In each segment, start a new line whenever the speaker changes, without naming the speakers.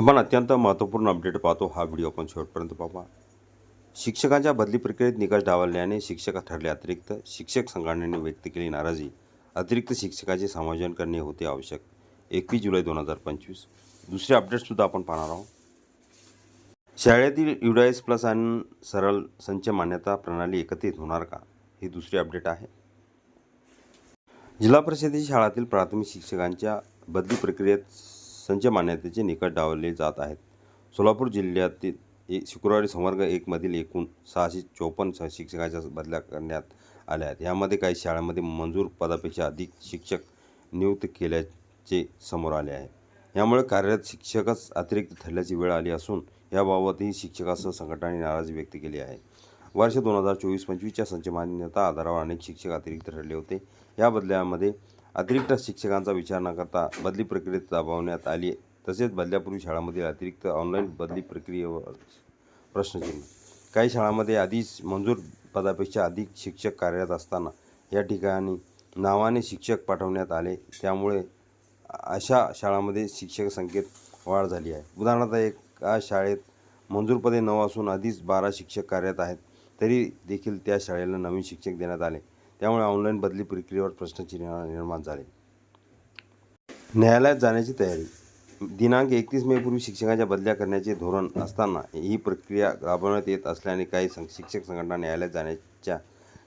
आपण अत्यंत महत्त्वपूर्ण अपडेट पाहतो. हा व्हिडिओ आपण शेवटपर्यंत पाहू शिक्षकांच्या बदली प्रक्रियेत निकष डावलल्याने शिक्षक ठरले अतिरिक्त. शिक्षक संघटनेने व्यक्त केली नाराजी. अतिरिक्त शिक्षकाचे समायोजन करणे होते आवश्यक. एकवीस जुलै दोन हजार पंचवीस. दुसरे अपडेटसुद्धा आपण पाहणार आहोत. शाळेतील युडायस प्लस आणि सरळ संच मान्यता प्रणाली एकत्रित होणार का? हे दुसरी अपडेट आहे. जिल्हा परिषदेच्या शाळातील प्राथमिक शिक्षकांच्या बदली प्रक्रियेत संच मान्यतेचे निकट डावलले जात आहेत. सोलापूर जिल्ह्यातील ए- शुक्रवारी संवर्ग एकमधील एकूण सहाशे चोपन्न शिक्षकाच्या बदल्या करण्यात आल्या आहेत. यामध्ये काही शाळांमध्ये मंजूर पदापेक्षा अधिक शिक्षक नियुक्त केल्याचे समोर आले आहे. यामुळे कार्यरत शिक्षकच अतिरिक्त ठरल्याची वेळ आली असून याबाबतही शिक्षकासह संघटनांनी नाराजी व्यक्त केली आहे. वर्ष दोन हजार चोवीस पंचवीसच्या संचमान्यता आधारावर अनेक शिक्षक अतिरिक्त ठरले होते. या बदल्यामध्ये अतिरिक्त शिक्षकांचा विचार न करता बदली प्रक्रियेत दाबवण्यात आली तसेच बदल्यापूर्वी शाळांमधील अतिरिक्त ऑनलाईन बदली प्रक्रियेवर प्रश्नचिन्ह काही शाळांमध्ये आधीच मंजूर पदापेक्षा अधिक शिक्षक कार्यरत असताना या ठिकाणी नावाने शिक्षक पाठवण्यात आले. त्यामुळे अशा शाळांमध्ये शिक्षक संख्येत वाढ झाली आहे. उदाहरणार्थ एका शाळेत मंजूर पदे नऊ असून आधीच बारा शिक्षक कार्यरत आहेत. तरी देखील त्या शाळेला नवीन शिक्षक देण्यात आले. त्यामुळे ऑनलाईन बदली प्रक्रियेवर प्रश्नचिन्ह निर्माण झाले. न्यायालयात जाण्याची तयारी. दिनांक एकतीस मेपूर्वी शिक्षकांच्या बदल्या करण्याचे धोरण असताना ही प्रक्रिया राबवण्यात येत असल्याने काही सं शिक्षक संघटना न्यायालयात जाण्याच्या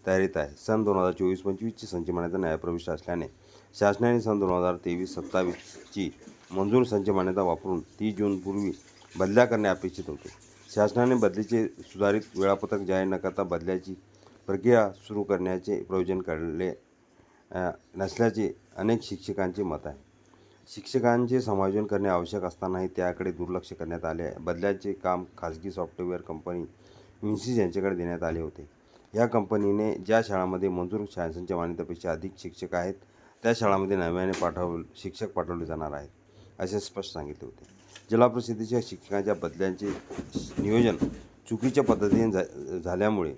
तयारीत आहे. सन दोन हजार चोवीस पंचवीसची संच मान्यता न्यायप्रविष्ट असल्याने शासनाने सन दोन हजार तेवीस सत्तावीसची मंजूर संच मान्यता वापरून तीस जूनपूर्वी बदल्या करणे अपेक्षित होते. शासनाने बदलीचे सुधारित वेळापत्रक जाहीर न करता बदल्याची प्रक्रिया सुरू करण्याचे प्रयोजन काढले नसल्याचे अनेक शिक्षकांचे मत आहे. शिक्षकांचे समायोजन करणे आवश्यक असतानाही त्याकडे दुर्लक्ष करण्यात आले. आहे बदल्याचे काम खाजगी सॉफ्टवेअर कंपनी मिन्सिस यांच्याकडे देण्यात आले होते. या कंपनीने ज्या शाळांमध्ये मंजूर शाळांच्या मान्यतेपेक्षा अधिक शिक्षक आहेत त्या शाळांमध्ये नव्याने पाठव शिक्षक पाठवले जाणार आहेत असे स्पष्ट सांगितले होते. जिल्हा परिषदेच्या शिक्षकांच्या बदल्यांचे नियोजन चुकीच्या पद्धतीने झा झाल्यामुळे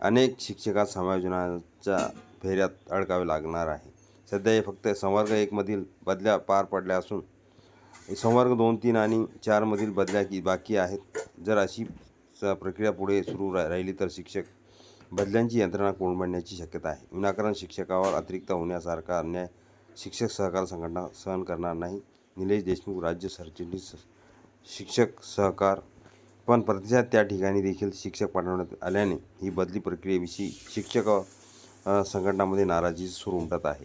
अनेक शिक्षकात समायोजनाच्या फेऱ्यात अडकावे लागणार आहे. सध्या हे फक्त संवर्ग एकमधील बदल्या पार पडल्या असून संवर्ग दोन तीन आणि चारमधील बदल्या की बाकी आहेत. जर अशी स- प्रक्रिया पुढे सुरू रा राहिली तर शिक्षक बदल्यांची यंत्रणा कोलमडण्याची शक्यता आहे? विनाकारण शिक्षकावर अतिरिक्त होण्यासारखा अन्याय शिक्षक सहकार संघटना सहन करणार नाही. निलेश देशमुख राज्य सरचिटणीस शिक्षक सहकार पण प्रतिसाद त्या ठिकाणी देखील शिक्षक पाठवण्यात आल्याने ही बदली प्रक्रियेविषयी शिक्षक संघटनामध्ये नाराजी सुरू उमटत आहे.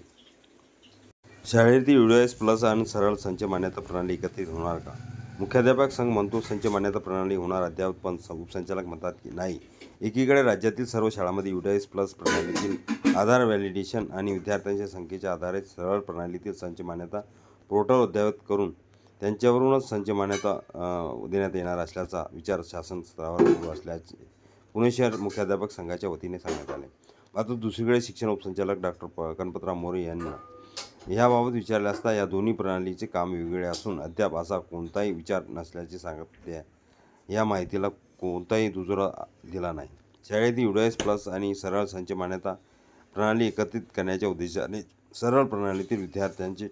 शाळेतील युडीएस प्लस आणि सरळ संच मान्यता प्रणाली एकत्रित होणार का? मुख्याध्यापक संघ म्हणतो संच मान्यता प्रणाली होणार? अद्याप पण उपसंचालक म्हणतात की नाही. एकीकडे राज्यातील सर्व शाळांमध्ये युडीएस प्लस प्रणालीतील आधार व्हॅलिडेशन आणि विद्यार्थ्यांच्या संख्येच्या आधारे सरळ प्रणालीतील संच मान्यता पोर्टल अद्ययावत करून त्यांच्यावरूनच संच मान्यता देण्यात येणार असल्याचा विचार शासन स्तरावर सुरू असल्याचे पुणे शहर मुख्याध्यापक संघाच्या वतीने सांगण्यात आले. मात्र दुसरीकडे शिक्षण उपसंचालक डॉक्टर प गणपतराव मोरे यांना याबाबत विचारले असता या दोन्ही प्रणालीचे काम वेगवेगळे असून अद्याप असा कोणताही विचार नसल्याचे सांगत. या माहितीला कोणताही दुजोरा दिला नाही. शाळेतील युडायस प्लस आणि सरळ संच मान्यता प्रणाली एकत्रित करण्याच्या उद्देशाने सरळ प्रणालीतील विद्यार्थ्यांचे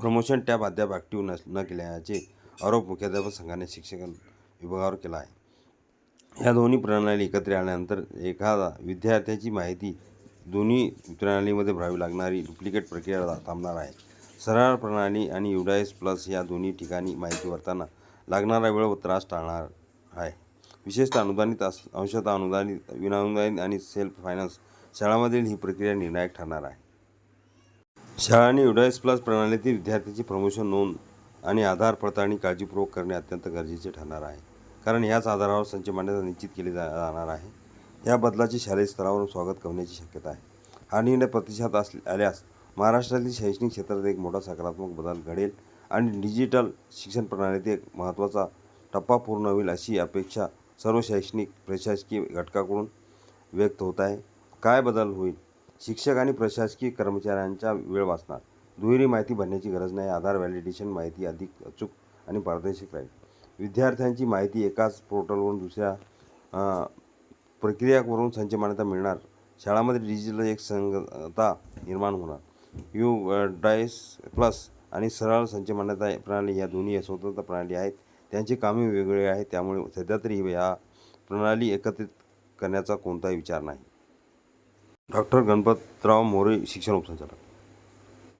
प्रमोशन टॅब अद्याप ॲक्टिव्ह नस न केल्याचे आरोप मुख्याध्यापक संघाने शिक्षक विभागावर केला आहे. या दोन्ही प्रणाली एकत्र आल्यानंतर एखादा विद्यार्थ्याची माहिती दोन्ही प्रणालीमध्ये भरावी लागणारी डुप्लिकेट प्रक्रिया थांबणार आहे. सरळ प्रणाली आणि युडायस प्लस या दोन्ही ठिकाणी माहिती भरताना लागणारा वेळ व त्रास टाळणार आहे. विशेषतः अनुदानित अस अंशतः अनुदानित विनाअनुदानित आणि सेल्फ फायनान्स शाळांमधील ही प्रक्रिया निर्णायक ठरणार आहे. शाळांनी युडायस प्लस प्रणालीतील विद्यार्थ्यांची प्रमोशन नोंद आणि आधार पडताळणी काळजीपूर्वक करणे अत्यंत गरजेचे ठरणार आहे. कारण याच आधारावर संच मान्यता निश्चित केली जा- जाणार आहे. या बदलाचे शालेय स्तरावरून स्वागत करण्याची शक्यता आहे. हा निर्णय प्रतिसाद अस आल्यास महाराष्ट्रातील शैक्षणिक क्षेत्रात एक मोठा सकारात्मक बदल घडेल आणि डिजिटल शिक्षण प्रणालीत एक महत्त्वाचा टप्पा पूर्ण होईल अशी अपेक्षा सर्व शैक्षणिक प्रशासकीय घटकाकडून व्यक्त होत आहे. काय बदल होईल? शिक्षक आणि प्रशासकीय कर्मचाऱ्यांचा वेळ वाचणार. दुहेरी माहिती भरण्याची गरज नाही. आधार व्हॅलिडेशन माहिती अधिक अचूक आणि पारदर्शक राहील. विद्यार्थ्यांची माहिती एकाच पोर्टलवरून दुसऱ्या प्रक्रियावरून संच मान्यता मिळणार. शाळामध्ये डिजिटल एक संगता निर्माण होणार. यू डायस प्लस आणि सरळ संच मान्यता प्रणाली या दोन्ही स्वतंत्र प्रणाली आहेत. त्यांची कामे वेगवेगळी आहेत. त्यामुळे सध्या तरी या प्रणाली एकत्रित करण्याचा कोणताही विचार नाही. डॉक्टर गणपतराव मोरे शिक्षण उपसंचालक.